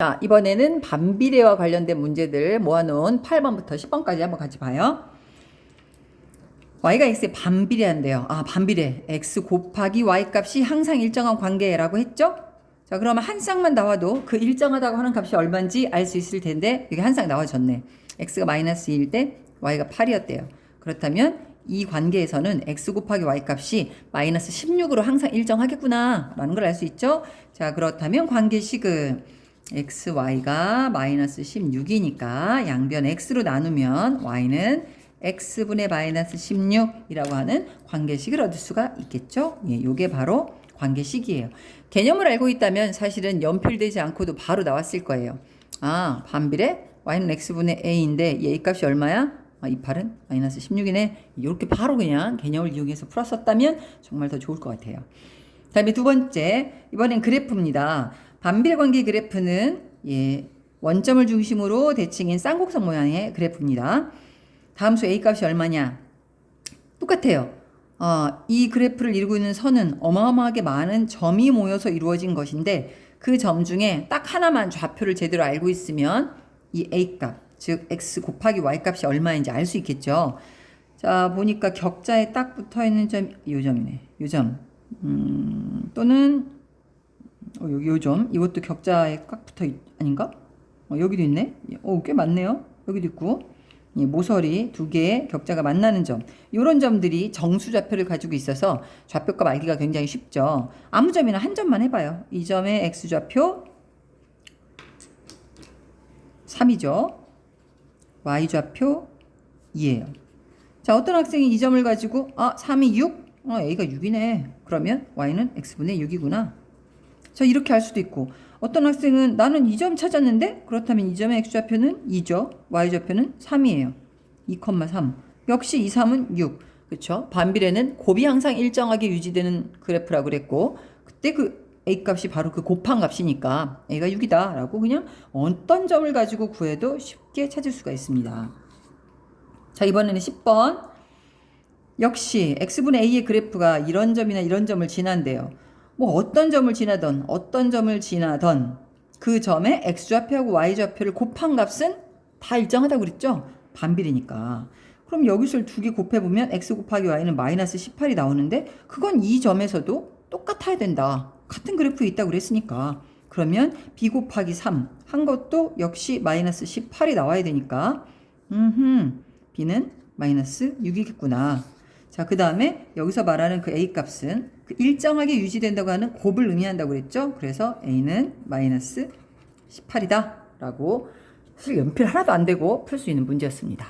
자, 이번에는 반비례와 관련된 문제들 모아놓은 8번부터 10번까지 한번 같이 봐요. y가 x에 반비례한대요. 아, 반비례. x 곱하기 y 값이 항상 일정한 관계라고 했죠? 자, 그러면 한 쌍만 나와도 그 일정하다고 하는 값이 얼마인지 알 수 있을 텐데 여기 한쌍 나와졌네. x가 마이너스 2일 때 y가 8이었대요. 그렇다면 이 관계에서는 x 곱하기 y 값이 마이너스 16으로 항상 일정하겠구나 라는 걸 알 수 있죠? 자, 그렇다면 관계식은 xy가 마이너스 16이니까 양변 x로 나누면 y는 x분의 마이너스 16이라고 하는 관계식을 얻을 수가 있겠죠? 예, 요게 바로 관계식이에요. 개념을 알고 있다면 사실은 연필되지 않고도 바로 나왔을 거예요. 아, 반비례 y는 x분의 a인데 이 a 값이 얼마야? 아, 이 8은 마이너스 16이네. 이렇게 바로 그냥 개념을 이용해서 풀었었다면 정말 더 좋을 것 같아요. 다음에 두 번째, 이번엔 그래프입니다. 반비례 관계 그래프는 예, 원점을 중심으로 대칭인 쌍곡선 모양의 그래프입니다. 다음 수 a 값이 얼마냐? 똑같아요. 어, 이 그래프를 이루고 있는 선은 어마어마하게 많은 점이 모여서 이루어진 것인데 그 점 중에 딱 하나만 좌표를 제대로 알고 있으면 이 a 값, 즉 x 곱하기 y 값이 얼마인지 알 수 있겠죠. 자, 보니까 격자에 딱 붙어 있는 점이 요 점이네. 요 점. 음, 또는 어, 여기 요 점. 이것도 격자에 꽉 붙어 있, 아닌가? 어, 여기도 있네. 어, 꽤 많네요. 여기도 있고. 이 모서리 두 개의 격자가 만나는 점. 이런 점들이 정수 좌표를 가지고 있어서 좌표값 알기가 굉장히 쉽죠. 아무 점이나 한 점만 해봐요. 이 점의 x 좌표 3이죠. y 좌표 2예요. 자, 어떤 학생이 이 점을 가지고 아, 3이 6? 어, a가 6이네. 그러면 y는 x분의 6이구나. 자, 이렇게 할 수도 있고 어떤 학생은 나는 이점 찾았는데 그렇다면 이 점의 x좌표는 2죠. y좌표는 3이에요. 2,3. 역시 2, 3은 6. 그렇죠? 반비례는 곱이 항상 일정하게 유지되는 그래프라고 그랬고 그때 그 a 값이 바로 그 곱한 값이니까 a가 6이다라고 그냥 어떤 점을 가지고 구해도 쉽게 찾을 수가 있습니다. 자, 이번에는 10번. 역시 x분의 a의 그래프가 이런 점이나 이런 점을 지난대요. 뭐 어떤 점을 지나던 어떤 점을 지나던 그 점의 x좌표하고 y좌표를 곱한 값은 다 일정하다고 그랬죠? 반비례니까. 그럼 여기서 두 개 곱해보면 x 곱하기 y는 마이너스 18이 나오는데 그건 이 점에서도 똑같아야 된다. 같은 그래프에 있다고 그랬으니까. 그러면 b 곱하기 3 한 것도 역시 마이너스 18이 나와야 되니까 음흠 b는 마이너스 6이겠구나. 자, 그 다음에 여기서 말하는 그 a 값은 그 일정하게 유지된다고 하는 곱을 의미한다고 그랬죠? 그래서 a는 마이너스 18이다. 라고 사실 연필 하나도 안 되고 풀 수 있는 문제였습니다.